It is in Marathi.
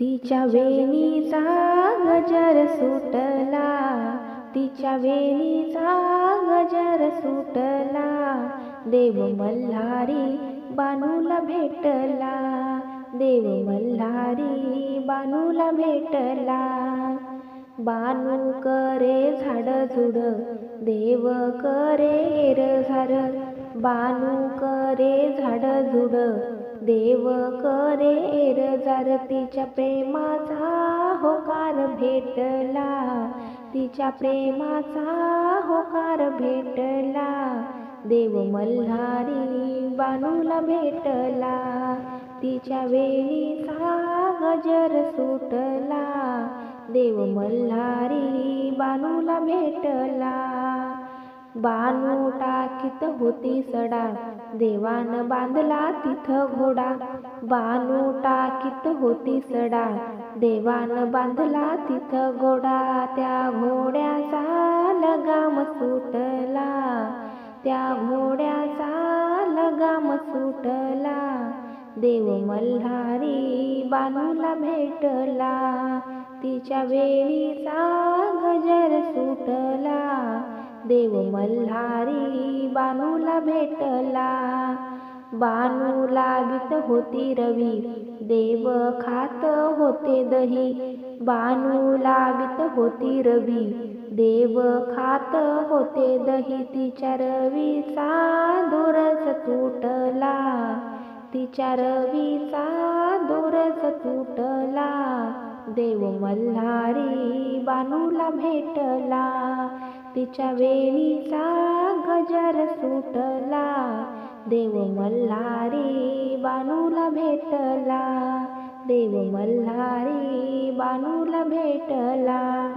तिच्या वेणीचा गजर सुटला. तिच्या वेणीचा गजर सुटला. देव मल्हारी बानूला भेटला. देव मल्हारी बानूला भेटला. बानू करे झाड झुड देव करे र झार बानू करे झाड झुड देव करे र तिच्या प्रेमाचा होकार भेटला तिच्या प्रेमाचा होकार भेटला. देव मल्हारी बानूला भेटला तिच्या वेळीचा गजर सुटला. देव मल्हारी बानूला भेटला. टाकीत होती सडा. देवान बांधला तिथं घोडा. बानू टाकीत होती सडा. देवान बांधला तिथं घोडा. त्या घोड्याचा लगाम सुटला. त्या घोड्याचा लगाम सुटला. देव मल्हारी बानूला भेटला. तिच्या वेळीचा गजर सुटला. देव मल्हारी बानूला भेटला. बानू लावित होती रवी देव खात होते दही. बानू लावित होती रवी देव खात होते दही. तिच्या रवीचा दोरच तुटला. तिच्या रवीचा दोरच तुटला. देव मल्हारी बानूला भेटला. तिच्या वेणीचा गजर सुटला. देव मल्हारी बानूला भेटला. देव मल्हारी बानूला भेटला.